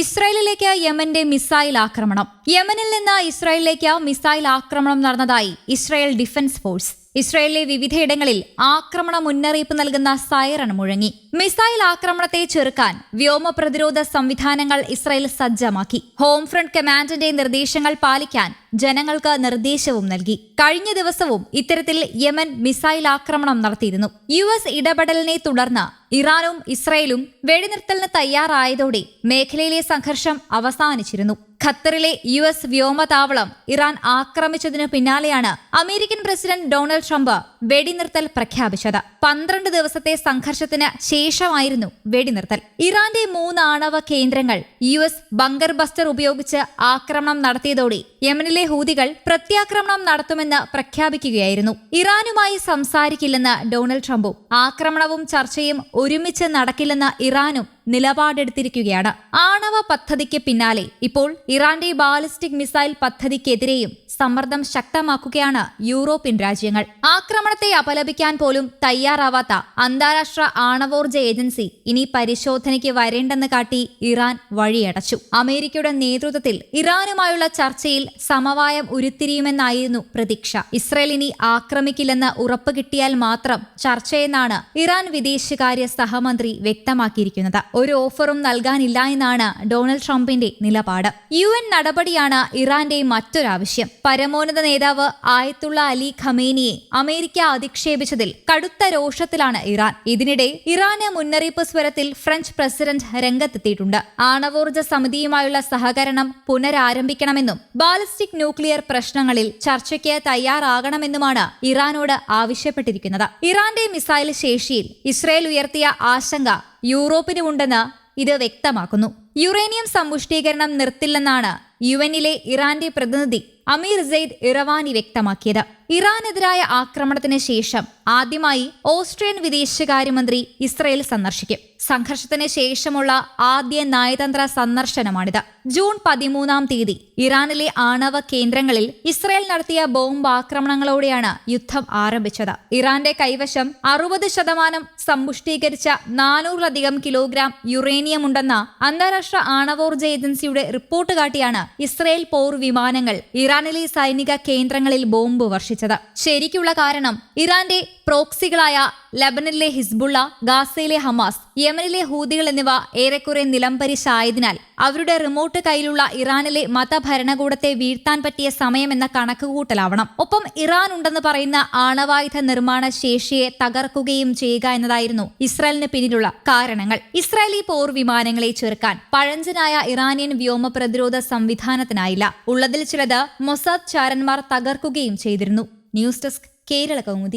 ഇസ്രായേലിലേക്ക് യമന്റെ മിസൈൽ ആക്രമണം. യമനിൽ നിന്ന് ഇസ്രായേലിലേക്ക് മിസൈൽ ആക്രമണം നടന്നതായി ഇസ്രായേൽ ഡിഫൻസ് ഫോഴ്സ്. ഇസ്രായേലിലെ വിവിധയിടങ്ങളിൽ ആക്രമണ മുന്നറിയിപ്പ് നൽകുന്ന സൈറൺ മുഴങ്ങി. മിസൈൽ ആക്രമണത്തെ ചെറുക്കാൻ വ്യോമ പ്രതിരോധ സംവിധാനങ്ങൾ ഇസ്രായേൽ സജ്ജമാക്കി. ഹോം ഫ്രണ്ട് കമാൻഡിന്റെ നിർദ്ദേശങ്ങൾ പാലിക്കാൻ ജനങ്ങൾക്ക് നിർദ്ദേശവും നൽകി. കഴിഞ്ഞ ദിവസവും ഇത്തരത്തിൽ യമൻ മിസൈൽ ആക്രമണം നടത്തിയിരുന്നു. യു എസ് ഇടപെടലിനെ തുടർന്ന് ഇറാനും ഇസ്രയേലും വെടിനിർത്തലിന് തയ്യാറായതോടെ മേഖലയിലെ സംഘർഷം അവസാനിച്ചിരുന്നു. ഖത്തറിലെ യു എസ് വ്യോമതാവളം ഇറാൻ ആക്രമിച്ചതിനു പിന്നാലെയാണ് അമേരിക്കൻ പ്രസിഡന്റ് ഡൊണാൾഡ് ട്രംപ് വെടിനിർത്തൽ പ്രഖ്യാപിച്ചത്. പന്ത്രണ്ട് ദിവസത്തെ സംഘർഷത്തിന് ശേഷമായിരുന്നു വെടിനിർത്തൽ. ഇറാന്റെ മൂന്ന് ആണവ കേന്ദ്രങ്ങൾ യു എസ് ബങ്കർ ബസ്റ്റർ ഉപയോഗിച്ച് ആക്രമണം നടത്തിയതോടെ യമനിലെ ഹൂതികൾ പ്രത്യാക്രമണം നടത്തുമെന്ന് പ്രഖ്യാപിക്കുകയായിരുന്നു. ഇറാനുമായി സംസാരിക്കില്ലെന്ന് ഡൊണാൾഡ് ട്രംപും ആക്രമണവും ചർച്ചയും ഒരുമിച്ച് നടക്കില്ലെന്ന് ഇറാനും നിലപാടെടുത്തിരിക്കുകയാണ്. ആണവ പദ്ധതിക്ക് പിന്നാലെ ഇപ്പോൾ ഇറാന്റെ ബാലിസ്റ്റിക് മിസൈൽ പദ്ധതിക്കെതിരെയും സമ്മർദ്ദം ശക്തമാക്കുകയാണ് യൂറോപ്യൻ രാജ്യങ്ങൾ. ആക്രമണത്തെ അപലപിക്കാൻ പോലും തയ്യാറാവാത്ത അന്താരാഷ്ട്ര ആണവോർജ ഏജൻസി ഇനി പരിശോധനയ്ക്ക് വരേണ്ടെന്ന് കാട്ടി ഇറാൻ വഴിയടച്ചു. അമേരിക്കയുടെ നേതൃത്വത്തിൽ ഇറാനുമായുള്ള ചർച്ചയിൽ സമവായം ഉരുത്തിരിയുമെന്നായിരുന്നു പ്രതീക്ഷ. ഇസ്രയേൽ ഇനി ആക്രമിക്കില്ലെന്ന് ഉറപ്പ് കിട്ടിയാൽ മാത്രം ചർച്ചയെന്നാണ് ഇറാൻ വിദേശകാര്യ സഹമന്ത്രി വ്യക്തമാക്കിയിരിക്കുന്നത്. ഒരു ഓഫറും നൽകാനില്ല എന്നാണ് ഡൊണാൾഡ് ട്രംപിന്റെ നിലപാട്. യു എൻ നടപടിയാണ് ഇറാന്റെ മറ്റൊരാവശ്യം. പരമോന്നത നേതാവ് ആയത്തുള്ള അലി ഖമേനിയെ അമേരിക്ക അധിക്ഷേപിച്ചതിൽ കടുത്ത രോഷത്തിലാണ് ഇറാൻ. ഇതിനിടെ ഇറാന് മുന്നറിയിപ്പ് സ്വരത്തിൽ ഫ്രഞ്ച് പ്രസിഡന്റ് രംഗത്തെത്തിയിട്ടുണ്ട്. ആണവോർജ സമിതിയുമായുള്ള സഹകരണം പുനരാരംഭിക്കണമെന്നും ബാലിസ്റ്റിക് ന്യൂക്ലിയർ പ്രശ്നങ്ങളിൽ ചർച്ചയ്ക്ക് തയ്യാറാകണമെന്നുമാണ് ഇറാനോട് ആവശ്യപ്പെട്ടിരിക്കുന്നത്. ഇറാന്റെ മിസൈൽ ശേഷിയിൽ ഇസ്രയേൽ ഉയർത്തിയ ആശങ്ക യൂറോപ്പിനുമുണ്ടെന്ന് ഇത് വ്യക്തമാക്കുന്നു. യുറേനിയം സമ്പുഷ്ടീകരണം നിർത്തില്ലെന്നാണ് യു എന്നിലെ ഇറാന്റെ പ്രതിനിധി അമീർ സെയ്ദ് ഇറവാനി വ്യക്തമാക്കിയത്. ഇറാനെതിരായ ആക്രമണത്തിന് ശേഷം ആദ്യമായി ഓസ്ട്രിയൻ വിദേശകാര്യമന്ത്രി ഇസ്രയേൽ സന്ദർശിക്കും. സംഘർഷത്തിന് ശേഷമുള്ള ആദ്യ നയതന്ത്ര സന്ദർശനമാണിത്. ജൂൺ പതിമൂന്നാം തീയതി ഇറാനിലെ ആണവ കേന്ദ്രങ്ങളിൽ ഇസ്രയേൽ നടത്തിയ ബോംബ് ആക്രമണങ്ങളോടെയാണ് യുദ്ധം ആരംഭിച്ചത്. ഇറാന്റെ കൈവശം അറുപത് ശതമാനം സമ്പുഷ്ടീകരിച്ച നാനൂറിലധികം കിലോഗ്രാം യുറേനിയം ഉണ്ടെന്ന അന്താരാഷ്ട്ര ആണവോർജ ഏജൻസിയുടെ റിപ്പോർട്ട് കാട്ടിയാണ് ഇസ്രയേൽ പോർ വിമാനങ്ങൾ ഇറാനിലെ സൈനിക കേന്ദ്രങ്ങളിൽ ബോംബ് വർഷിച്ചത്. ശരിക്കുള്ള കാരണം ഇറാന്റെ പ്രോക്സികളായ ലബനനിലെ ഹിസ്ബുള്ള ഗാസയിലെ ഹമാസ് യമനിലെ ഹൂതികൾ എന്നിവ ഏറെക്കുറെ നിലംപരിശായതിനാൽ അവരുടെ റിമോട്ട് കയ്യിലുള്ള ഇറാനിലെ മതഭരണകൂടത്തെ വീഴ്ത്താൻ പറ്റിയ സമയമെന്ന കണക്കുകൂട്ടലാവണം. ഒപ്പം ഇറാൻ ഉണ്ടെന്ന് പറയുന്ന ആണവായുധ നിർമ്മാണ ശേഷിയെ തകർക്കുകയും ചെയ്യുക എന്നതായിരുന്നു ഇസ്രായേലിന് പിന്നിലുള്ള കാരണങ്ങൾ. ഇസ്രായേലി പോർ വിമാനങ്ങളെ ചെറുക്കാൻ പഴഞ്ചനായ ഇറാനിയൻ വ്യോമ പ്രതിരോധ സംവിധാനത്തിനായില്ല. ഉള്ളതിൽ ചിലത് മൊസാദ് ചാരന്മാർ തകർക്കുകയും ചെയ്തിരുന്നു. News desk Kerala Kaumudi.